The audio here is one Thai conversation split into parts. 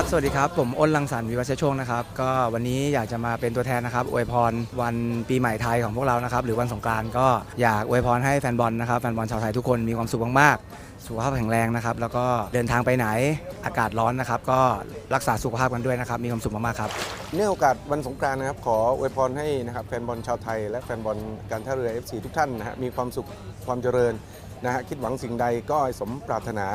ครับ สวัสดีครับ ผมอ้นลังสรรค์วิวัฒน์โชคนะครับ ก็วันนี้อยากจะมาเป็นตัวแทนนะครับ อวยพรวันปีใหม่ไทยของพวกเรานะครับ หรือวันสงกรานต์ก็อยากอวยพรให้แฟนบอลนะครับ แฟนบอลชาวไทยทุกคนมีความสุขมากๆ สุขภาพแข็งแรงนะครับ แล้วก็เดินทางไปไหน อากาศร้อนนะครับ ก็รักษาสุขภาพกันด้วยนะครับ มีความสุขมากๆครับ เนื่องโอกาสวันสงกรานต์นะครับ ขออวยพรให้นะครับแฟนบอลชาวไทย และแฟนบอลการท่าเรือ FC ทุกท่านนะฮะ มีความสุข ความเจริญนะฮะ คิดหวังสิ่งใดก็สมปรารถนา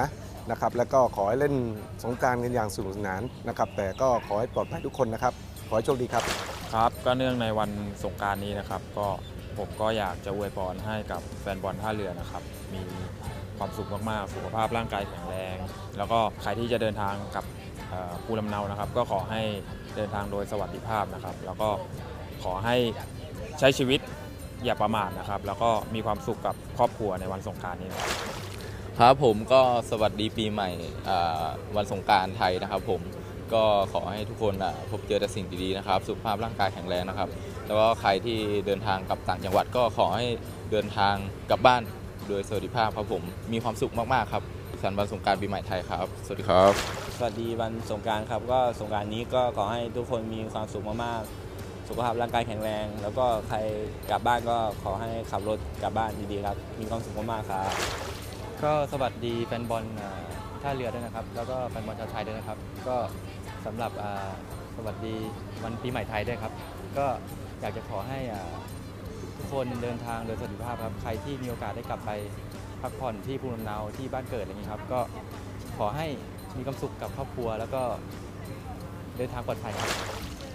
นะครับแล้วก็ขอให้เล่นสงการกันอย่างสนุกสนานนะครับแต่ก็ขอให้ปลอดภัยทุกคนนะครับขอให้โชคดีครับครับ ก็เนื่องในวันสงการนี้นะครับ ก็ผมก็อยากจะอวยพรให้กับแฟนบอลท่าเรือนะครับ มีความสุขมากๆ สุขภาพร่างกายแข็งแรง แล้วก็ใครที่จะเดินทางกับเอ่อภูลำเนานะครับ ก็ขอให้เดินทางโดยสวัสดิภาพนะครับ แล้วก็ขอให้ใช้ชีวิตอย่าประมาทนะครับ แล้วก็มีความสุขกับครอบครัวในวันสงการนี้นะครับ ครับผมก็สวัสดีปีใหม่วันสงการไทยนะครับ ผมก็ขอให้ทุกคนพบเจอแต่สิ่งดีๆนะครับ สุขภาพร่างกายแข็งแรงนะครับ แล้วก็ใครที่เดินทางกลับต่างจังหวัดก็ขอให้เดินทางกลับบ้านโดยสวัสดิภาพครับผมมีความสุขมากๆครับสันวันสงการปีใหม่ไทยครับ สวัสดีครับ สวัสดีวันสงการครับ ก็สงการนี้ก็ขอให้ทุกคนมีความสุขมากๆ สุขภาพร่างกายแข็งแรง แล้วก็ใครกลับบ้านก็ขอให้ขับรถกลับบ้านดีๆครับ มีความสุขมากๆครับ ก็สวัสดีแฟนบอลท่าเรือด้วยนะครับ แล้วก็แฟนบอลชาวไทยด้วยนะครับ ก็สำหรับสวัสดีวันปีใหม่ไทยด้วยครับ ก็อยากจะขอให้ทุกคนเดินทางโดยสวัสดิภาพครับใครที่มีโอกาสได้กลับไปพักผ่อนที่ภูมิลำเนาที่บ้านเกิดอะไรอย่างนี้ครับ ก็ขอให้มีความสุขกับครอบครัว แล้วก็เดินทางปลอดภัยครับ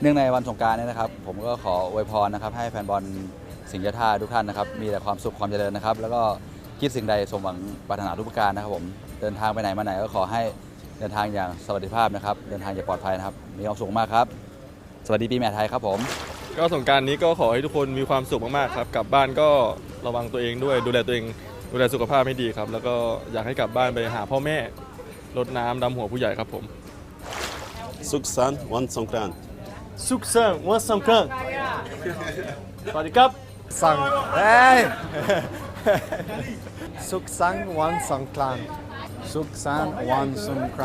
เนื่องในวันสงการเนี่ยนะครับ ผมก็ขออวยพรนะครับ ให้แฟนบอลสิงห์ยะท่าทุกท่านนะครับ มีแต่ความสุขความเจริญนะครับ แล้วก็ คิดสิ่งใดสมหวังปรารถนาทุกประการนะครับผม เดินทางไปไหนมาไหนก็ขอให้เดินทางอย่างสวัสดิภาพนะครับ เดินทางอย่างปลอดภัยนะครับ มีความสุขมากครับ สวัสดีปีใหม่ไทยครับผม ก็สงกรารนี้ก็ขอให้ทุกคนมีความสุขมากๆครับ กลับบ้านก็ระวังตัวเองด้วย ดูแลตัวเอง ดูแลสุขภาพให้ดีครับ แล้วก็อยากให้กลับบ้านไปหาพ่อแม่รดน้ำดำหัวผู้ใหญ่ครับผม สุขสันต์วันสงกรานต์ สุขสันต์วันสงกรานต์สวัสดีครับ สั่งเฮ้ย สุขสันต์วันสงก